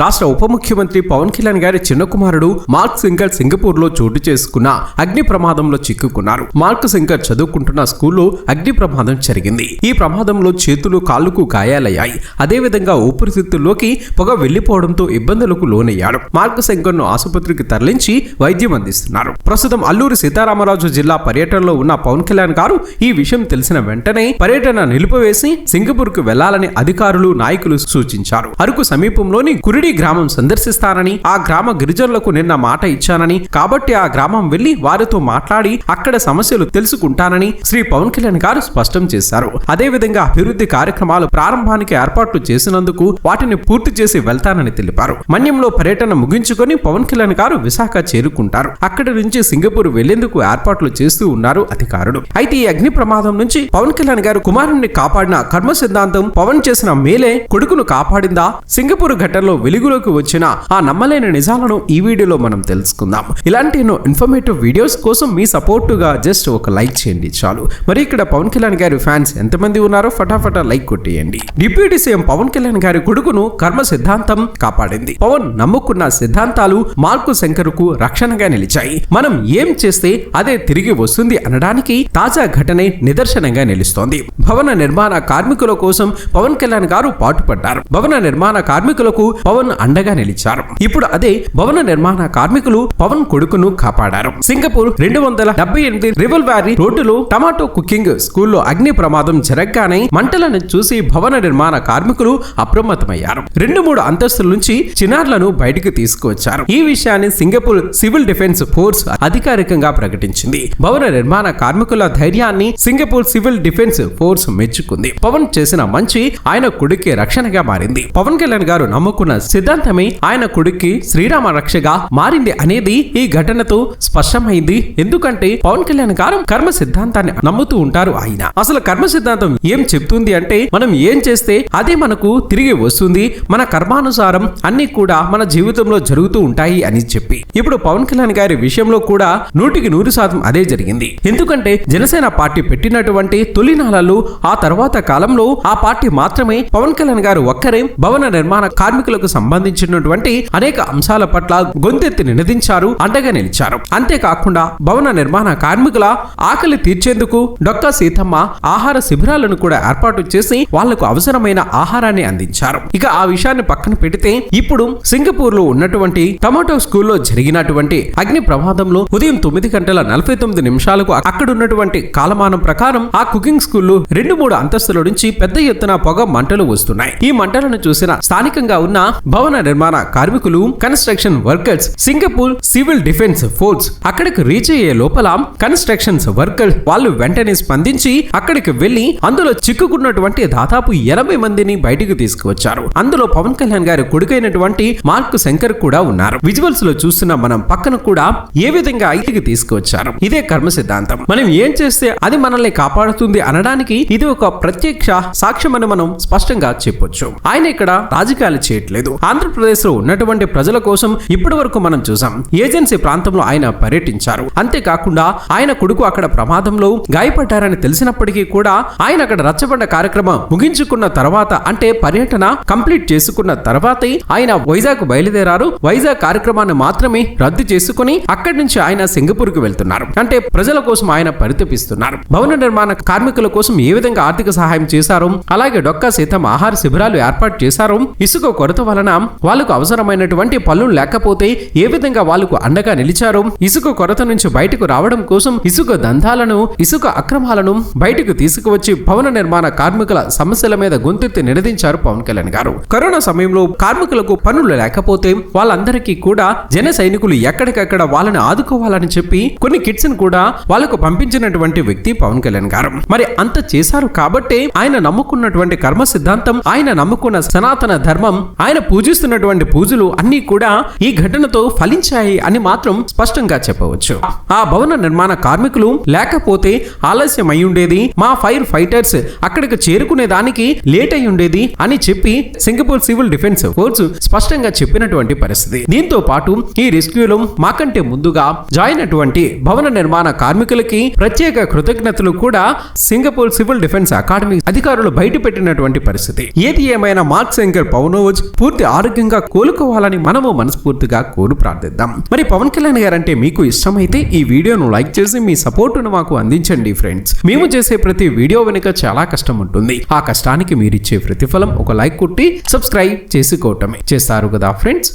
రాష్ట్ర ఉప ముఖ్యమంత్రి పవన్ కళ్యాణ్ గారి చిన్న కుమారుడు మార్క్ సింగర్ సింగపూర్లో చోటు చేసుకున్న అగ్ని ప్రమాదంలో చిక్కుకున్నారు. మార్క్ సింగర్ చదువుకుంటున్న స్కూల్లో అగ్ని ప్రమాదం జరిగింది. ఈ ప్రమాదంలో చేతులు కాళ్ళకు గాయాలయ్యాయి. అదేవిధంగా ఊపిరితిత్తుల్లోకి పొగ వెళ్ళిపోవడంతో ఇబ్బందులకు లోనయ్యాడు. మార్క్ శంకర్ను ఆసుపత్రికి తరలించి వైద్యం అందిస్తున్నారు. ప్రస్తుతం అల్లూరి సీతారామరాజు జిల్లా పర్యటనలో ఉన్న పవన్ కళ్యాణ్ గారు ఈ విషయం తెలిసిన వెంటనే పర్యటన నిలిపివేసి సింగపూర్కు వెళ్ళాలని అధికారులు నాయకులు సూచించారు. అరకు సమీపంలోని కురిడి గ్రామం సందర్శిస్తానని ఆ గ్రామ గిరిజనులకు నిన్న మాట ఇచ్చానని కాబట్టి ఆ గ్రామం వెళ్ళి వారితో మాట్లాడి అక్కడ సమస్యలు తెలుసుకుంటానని శ్రీ పవన్ కళ్యాణ్ గారు స్పష్టం చేశారు. అదేవిధంగా అభివృద్ధి కార్యక్రమాలు ప్రారంభానికి ఏర్పాట్లు చేసినందుకు వాటిని పూర్తి చేసి వెళ్తానని తెలిపారు. మన్యంలో పర్యటన ముగించుకొని పవన్ కళ్యాణ్ గారు విశాఖ చేరుకుంటారు. అక్కడి నుంచి సింగపూర్ వెళ్ళేందుకు ఏర్పాట్లు చేస్తూ ఉన్నారు అధికారులు. అయితే ఈ అగ్ని ప్రమాదం నుంచి పవన్ కళ్యాణ్ గారు కుమారుణ్ణి కాపాడిన కర్మ సిద్ధాంతం పవన్ చేసిన మేలే కొడుకును కాపాడిందా? సింగపూర్ ఘటనలో వెలుగులోకి వచ్చిన ఆ నమ్మలేని నిజాలను ఈ వీడియోలో మనం తెలుసుకుందాం. ఇలాంటి ఎన్నో ఇన్ఫర్మేటివ్ వీడియోస్ కోసం మీ సపోర్టుగా జస్ట్ ఒక లైక్ చేయండి చాలు. మరి ఇక్కడ పవన్ కళ్యాణ్ గారి ఫ్యాన్స్ ఎంతమంది ఉన్నారో ఫటాఫటా లైక్ కొట్టేయండి. డిప్యూటీ సీఎం పవన్ కళ్యాణ్ గారి కొడుకును కర్మ సిద్ధాంతం కాపాడింది. పవన్ నమ్ముకున్న సిద్ధాంతాలు మార్కు శంకర్కు రక్షణగా నిలిచాయి. మనం ఏం చేస్తే అదే తిరిగి వస్తుంది అనడానికి తాజా ఘటనే నిదర్శనంగా నిలుస్తోంది. భవన నిర్మాణ కార్మికుల కోసం పవన్ కళ్యాణ్ గారు పాటుపడ్డారు. భవన నిర్మాణ కార్మికులకు పవన్ పవన్ అండగా నిలిచారు. ఇప్పుడు అదే భవన నిర్మాణ కార్మికులు పవన్ కొడుకును కాపాడారు. సింగపూర్ రెండు వందల డెబ్బై ఎనిమిది రివల్ వ్యారీ రోడ్డులో టమాటో కుకింగ్ స్కూల్లో అగ్ని ప్రమాదం జరగగానే మంటలను చూసి భవన నిర్మాణ కార్మికులు అప్రమత్తమయ్యారు. రెండు మూడు అంతస్తుల నుంచి చిన్నారులను బయటకు తీసుకువచ్చారు. ఈ విషయాన్ని సింగపూర్ సివిల్ డిఫెన్స్ ఫోర్స్ అధికారికంగా ప్రకటించింది. భవన నిర్మాణ కార్మికుల ధైర్యాన్ని సింగపూర్ సివిల్ డిఫెన్స్ ఫోర్స్ మెచ్చుకుంది. పవన్ చేసిన మంచి ఆయన కొడుకే రక్షణగా మారింది. పవన్ కళ్యాణ్ గారు నమ్ముకున్న సిద్ధాంతమే ఆయన కొడుక్కి శ్రీరామ రక్షగా మారింది అనేది ఈ ఘటనతో స్పష్టమైంది. ఎందుకంటే పవన్ కళ్యాణ్ గారు కర్మ సిద్ధాంతాన్ని నమ్ముతూ ఉంటారు ఆయన. అసలు కర్మ సిద్ధాంతం ఏం చెప్తుంది అంటే మనం ఏం చేస్తే అదే మనకు తిరిగి వస్తుంది. మన కర్మానుసారం అన్ని కూడా మన జీవితంలో జరుగుతూ ఉంటాయి అని చెప్పి. ఇప్పుడు పవన్ కళ్యాణ్ గారి విషయంలో కూడా నూటికి నూరు శాతం అదే జరిగింది. ఎందుకంటే జనసేన పార్టీ పెట్టినటువంటి తొలినాలలో ఆ తర్వాత కాలంలో ఆ పార్టీ మాత్రమే పవన్ కళ్యాణ్ గారు ఒక్కరే భవన నిర్మాణ కార్మికులకు సంబంధించినటువంటి అనేక అంశాల పట్ల గొంతెత్తి నినదించారు అండగా నిలిచారు. అంతేకాకుండా భవన నిర్మాణ కార్మికుల ఆకలి తీర్చేందుకు డొక్కా సీతమ్మ ఆహార శిబిరాలను కూడా ఏర్పాటు చేసి వాళ్ళకు అవసరమైన ఆహారాన్ని అందించారు. ఇక ఆ విషయాన్ని పక్కన పెడితే ఇప్పుడు సింగపూర్లో ఉన్నటువంటి టమాటో స్కూల్లో జరిగినటువంటి అగ్ని ప్రమాదంలో ఉదయం తొమ్మిది గంటల నలభై తొమ్మిది నిమిషాలకు అక్కడ ఉన్నటువంటి కాలమానం ప్రకారం ఆ కుకింగ్ స్కూల్లో రెండు మూడు అంతస్తుల నుంచి పెద్ద ఎత్తున పొగ మంటలు వస్తున్నాయి. ఈ మంటలను చూసిన స్థానికంగా ఉన్న భవన నిర్మాణ కార్మికులు construction workers Singapore civil defence force అక్కడికి రీచ్ అయ్యే లోపల కన్స్ట్రక్షన్స్ వర్కర్స్ వాళ్ళు వెంటనే స్పందించి అక్కడికి వెళ్ళి అందులో చిక్కుకున్నటువంటి దాదాపు ఎనభై మందిని బయటకు తీసుకువచ్చారు. అందులో పవన్ కళ్యాణ్ గారి కొడుకైనటువంటి మార్క్ శంకర్ కూడా ఉన్నారు. విజువల్స్లో చూస్తున్న మనం పక్కన కూడా ఏ విధంగా ఐటికి తీసుకువచ్చారు? ఇదే కర్మ సిద్ధాంతం. మనం ఏం చేస్తే అది మనల్ని కాపాడుతుంది అనడానికి ఇది ఒక ప్రత్యక్ష సాక్ష్యం అని మనం స్పష్టంగా చెప్పొచ్చు. ఆయన ఇక్కడ రాజకీయాలు చేయట్లేదు. ఆంధ్రప్రదేశ్లో ఉన్నటువంటి ప్రజల కోసం ఇప్పటి వరకు మనం చూసాం. ఏజెన్సీ ప్రాంతంలో ఆయన పర్యటించారు. అంతేకాకుండా ఆయన కొడుకు అక్కడ ప్రమాదంలో గాయపడ్డారని తెలిసినప్పటికీ కూడా ఆయన అక్కడ రచ్చబండ కార్యక్రమం ముగించుకున్న తర్వాత అంటే పర్యటన కంప్లీట్ చేసుకున్న తర్వాతే ఆయన వైజాగ్ బయలుదేరారు. వైజాగ్ కార్యక్రమాన్ని మాత్రమే రద్దు చేసుకుని అక్కడి నుంచి ఆయన సింగపూర్కు వెళ్తున్నారు. అంటే ప్రజల కోసం ఆయన పరితపిస్తున్నారు. భవన నిర్మాణ కార్మికుల కోసం ఏ విధంగా ఆర్థిక సహాయం చేశారో? అలాగే డొక్కా సీతం ఆహార శిబిరాలు ఏర్పాటు చేశారో? ఇసుక కొరత వలన వాళ్ళకు అవసరమైనటువంటి పనులు లేకపోతే ఏ విధంగా వాళ్ళకు అండగా నిలిచారో ఇసుక కొరత నుంచి బయటకు రావడం కోసం ఇసుక దందాలను ఇసుక అక్రమాలను బయటకు తీసుకువచ్చి భవన నిర్మాణ కార్మికుల సమస్యల మీద గొంతెత్తి నినదించారు పవన్ కళ్యాణ్ గారు. కరోనా సమయంలో కార్మికులకు పనులు లేకపోతే వాళ్ళందరికీ కూడా జన సైనికులు ఎక్కడికక్కడ వాళ్ళని ఆదుకోవాలని చెప్పి కొన్ని కిట్స్ కూడా వాళ్ళకు పంపించినటువంటి వ్యక్తి పవన్ కళ్యాణ్ గారు. మరి అంత చేశారు కాబట్టే ఆయన నమ్ముకున్నటువంటి కర్మ సిద్ధాంతం ఆయన నమ్ముకున్న సనాతన ధర్మం ఆయన పూజిస్తున్నటువంటి పూజలు అన్ని కూడా ఈ ఘటనతో ఫలించాయి అని మాత్రం స్పష్టంగా చెప్పవచ్చు. ఆ భవన నిర్మాణ కార్మికులు లేకపోతే ఆలస్యం అయి ఉండేది. మా ఫైర్ ఫైటర్స్ అక్కడికి చేరుకునే దానికి లేట్ అయి ఉండేది అని చెప్పి సింగపూర్ సివిల్ డిఫెన్స్ ఫోర్స్ స్పష్టంగా చెప్పినటువంటి పరిస్థితి. దీంతో పాటు ఈ రెస్క్యూలో మాకంటే ముందుగా జాయిన్ అటువంటి భవన నిర్మాణ కార్మికులకి ప్రత్యేక కృతజ్ఞతలు కూడా సింగపూర్ సివిల్ డిఫెన్స్ అకాడమీ అధికారులు బయట పెట్టినటువంటి పరిస్థితి. ఏది ఏమైనా మార్క్ శంకర్ పవనోజ్ పూర్తి పూర్తి ఆరోగ్యంగా కోలుకోవాలని మనము మనస్ఫూర్తిగా కోరు ప్రార్థిద్దాం. మరి పవన్ కళ్యాణ్ గారు అంటే మీకు ఇష్టమైతే ఈ వీడియోను లైక్ చేసి మీ సపోర్టును మాకు అందించండి ఫ్రెండ్స్. మేము చేసే ప్రతి వీడియో వెనుక చాలా కష్టం ఉంటుంది. ఆ కష్టానికి మీరిచ్చే ప్రతిఫలం ఒక లైక్ కొట్టి సబ్స్క్రైబ్ చేసుకోవటమే. చేస్తారు కదా ఫ్రెండ్స్?